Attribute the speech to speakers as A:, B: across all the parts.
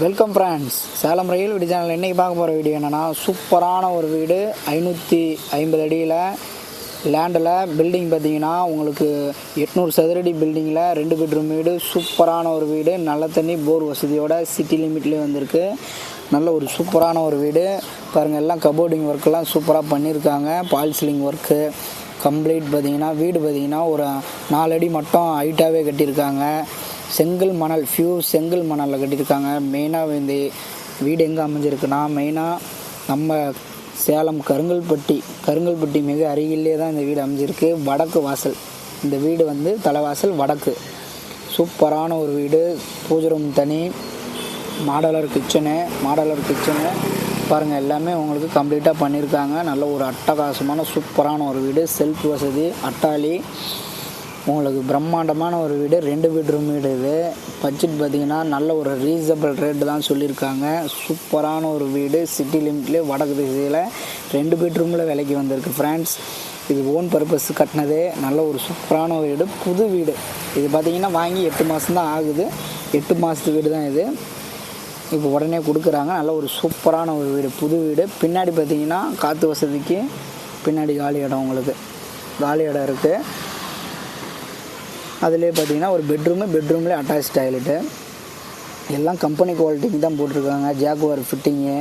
A: Welcome friends Salem ரயில் வீடு channel இன்றைக்கி பார்க்க போகிற வீடியோ என்னென்னா சூப்பரான ஒரு வீடு. ஐநூற்றி ஐம்பது அடியில் லேண்டில் பில்டிங் பார்த்தீங்கன்னா உங்களுக்கு எட்நூறு சதுரடி பில்டிங்கில் ரெண்டு பெட்ரூம் வீடு. சூப்பரான ஒரு வீடு. நல்ல தண்ணி போர் வசதியோட சிட்டி லிமிட்லேயே வந்திருக்கு. நல்ல ஒரு சூப்பரான ஒரு வீடு. பாருங்கள் எல்லாம் கபோர்டிங் ஒர்க்கெல்லாம் சூப்பராக பண்ணியிருக்காங்க பால் சீலிங் ஒர்க்கு கம்ப்ளீட் பார்த்தீங்கன்னா வீடு பார்த்தீங்கன்னா ஒரு நாலு அடி மட்டும் ஹைட்டாகவே கட்டியிருக்காங்க. செங்கல் மணல் ஃபியூ செங்கல் மணலில் கட்டியிருக்காங்க. மெயினாக இந்த வீடு எங்கே அமைஞ்சிருக்குன்னா மெயினாக நம்ம சேலம் கருங்கல்பட்டி கருங்கல்பட்டி மிக அருகிலே தான் இந்த வீடு அமைஞ்சிருக்கு. வடக்கு வாசல். இந்த வீடு வந்து தலைவாசல் வடக்கு. சூப்பரான ஒரு வீடு. பூஜை ரூம் தனி. மாடலர் கிச்சனு மாடலர் கிச்சனு பாருங்கள் எல்லாமே உங்களுக்கு கம்ப்ளீட்டாக பண்ணியிருக்காங்க. நல்ல ஒரு அட்டகாசமான சூப்பரான ஒரு வீடு. செல்ஃப் வசதி அட்டாளி. உங்களுக்கு பிரம்மாண்டமான ஒரு வீடு ரெண்டு பெட்ரூம் வீடு இது. பட்ஜெட் பார்த்திங்கன்னா நல்ல ஒரு ரீசனபிள் ரேட்டு தான் சொல்லியிருக்காங்க. சூப்பரான ஒரு வீடு சிட்டி லிமிட்லேயே வடக்கு திசையில் ரெண்டு பெட்ரூமில் விலைக்கு வந்திருக்கு ஃப்ரெண்ட்ஸ் இது ஓன் பர்பஸ் கட்டினது. நல்ல ஒரு சூப்பரான ஒரு வீடு புது வீடு. இது பார்த்தீங்கன்னா வாங்கி எட்டு மாதம் தான் ஆகுது. எட்டு மாதத்து வீடு தான் இது. இப்போ உடனே கொடுக்குறாங்க. நல்ல ஒரு சூப்பரான ஒரு வீடு புது வீடு. பின்னாடி பார்த்தீங்கன்னா காற்று வசதிக்கு பின்னாடி காலி இடம் உங்களுக்கு. காலி இடம் இருக்குது அதுலேயே பார்த்தீங்கன்னா ஒரு பெட்ரூமு பெட்ரூம்லேயே அட்டாச் டாய்லெட்டு எல்லாம் கம்பெனி குவாலிட்டிக்கு தான் போட்டிருக்காங்க. ஜாகுவார் ஃபிட்டிங்கு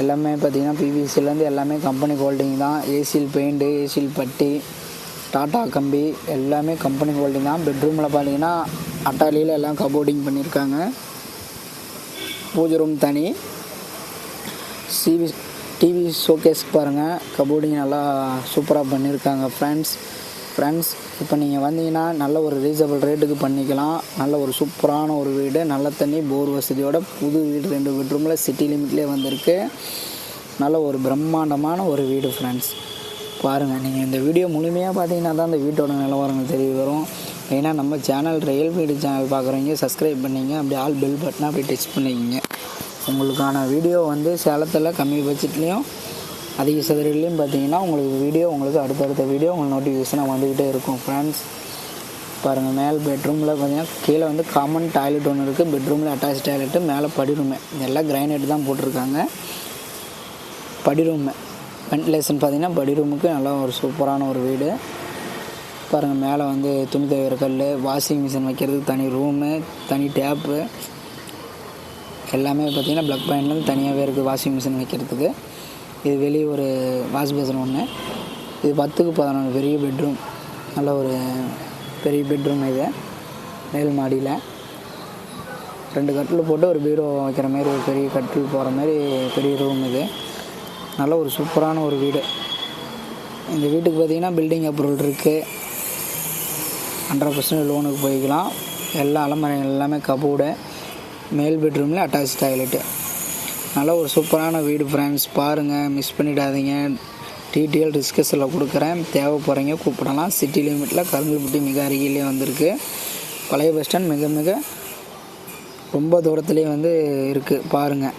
A: எல்லாமே பார்த்தீங்கன்னா பிவிசிலேருந்து எல்லாமே கம்பெனி குவாலிட்டிங் தான். ஏசியில் பெயிண்ட்டு ஏசியில் பட்டி டாட்டா கம்பி எல்லாமே கம்பெனி குவாலிட்டி தான். பெட்ரூமில் பார்த்தீங்கன்னா அட்டாலியில் எல்லாம் கபோர்டிங் பண்ணியிருக்காங்க பூஜை ரூம் தனி. சிவி டிவி ஷோகேஸ் பாருங்கள் கபோர்டிங் நல்லா சூப்பராக பண்ணியிருக்காங்க ஃப்ரெண்ட்ஸ் ஃப்ரெண்ட்ஸ் இப்போ நீங்கள் வந்தீங்கன்னா நல்ல ஒரு ரீசனபிள் ரேட்டுக்கு பண்ணிக்கலாம். நல்ல ஒரு சூப்பரான ஒரு வீடு நல்ல தண்ணி போர் வசதியோட புது வீடு ரெண்டு பெட்ரூமில் சிட்டி லிமிட்லேயே வந்திருக்கு. நல்ல ஒரு பிரம்மாண்டமான ஒரு வீடு ஃப்ரெண்ட்ஸ் பாருங்கள் நீங்கள் இந்த வீடியோ முழுமையாக பார்த்தீங்கன்னா தான் இந்த வீட்டோட நிலவரங்கள் தெரிய வரும். மெயினாக நம்ம சேனல் ரயில் வீடு சேனல் பார்க்குறவங்க சப்ஸ்கிரைப் பண்ணிங்க அப்படி ஆல் பெல் பட்டனை அப்படி டச் பண்ணிக்கிங்க. உங்களுக்கான வீடியோ வந்து சேலத்தில் கம்மி பட்ஜெட்லேயும் அதிக சதுரடிலையும் பார்த்தீங்கன்னா உங்களுக்கு வீடியோ உங்களுக்கு அடுத்தடுத்த வீடியோ உங்களுக்கு நோட்டிஃபிகேஷனாக வந்துக்கிட்டே இருக்கும் ஃப்ரெண்ட்ஸ் பாருங்கள் மேல் பெட்ரூமில் பார்த்தீங்கன்னா கீழே வந்து காமன் டாய்லெட் ஒன்று இருக்குது பெட்ரூமில் அட்டாச் டாய்லெட்டு மேலே படி ரூமு எல்லாம் கிரைனைட் தான் போட்டிருக்காங்க. படிரூமே. வென்டிலேஷன் பார்த்தீங்கன்னா படி ரூமுக்கு நல்லா ஒரு சூப்பரான ஒரு வீடு. பாருங்கள் மேலே வந்து துணி துவைக்கிற கல் வாஷிங் மிஷின் வைக்கிறதுக்கு தனி ரூமு தனி டேப்பு எல்லாமே பார்த்திங்கன்னா ப்ளக் பாயிண்ட்லேருந்து தனியாகவே இருக்குது வாஷிங் மிஷின் வைக்கிறதுக்கு. இது வெளியே ஒரு வாஷ் பேசன் ஒன்று. இது பத்துக்கு பதினொன்று பெரிய பெட்ரூம் நல்ல ஒரு பெரிய பெட்ரூம் இது. மேல் மாடியில். ரெண்டு கட்டில் போட்டு ஒரு பீரோ வைக்கிற மாதிரி ஒரு பெரிய கட்டில் போகிற மாதிரி பெரிய ரூம் இது. நல்ல ஒரு சூப்பரான ஒரு வீடு. இந்த வீட்டுக்கு பார்த்திங்கன்னா பில்டிங் அப்ரூவல் இருக்குது ஹண்ட்ரட் பர்சன்ட் லோனுக்கு போய்க்கலாம். எல்லா அலமரைகள் எல்லாமே கபோர்டு மேல் பெட்ரூமில் அட்டாச் டாய்லெட்டு நல்ல ஒரு சூப்பரான வீடு ஃப்ரெண்ட்ஸ் பாருங்கள் மிஸ் பண்ணிடாதீங்க. டீட்டெயில் டிஸ்கஸில் கொடுக்குறேன். தேவைப்படுறீங்க கூப்பிடலாம். சிட்டி லிமிட்டில் கருங்கல்பட்டி மிக அருகிலே வந்திருக்கு. பழைய பஸ் ஸ்டாண்ட் மிக மிக ரொம்ப தூரத்துலேயே வந்து இருக்குது பாருங்கள்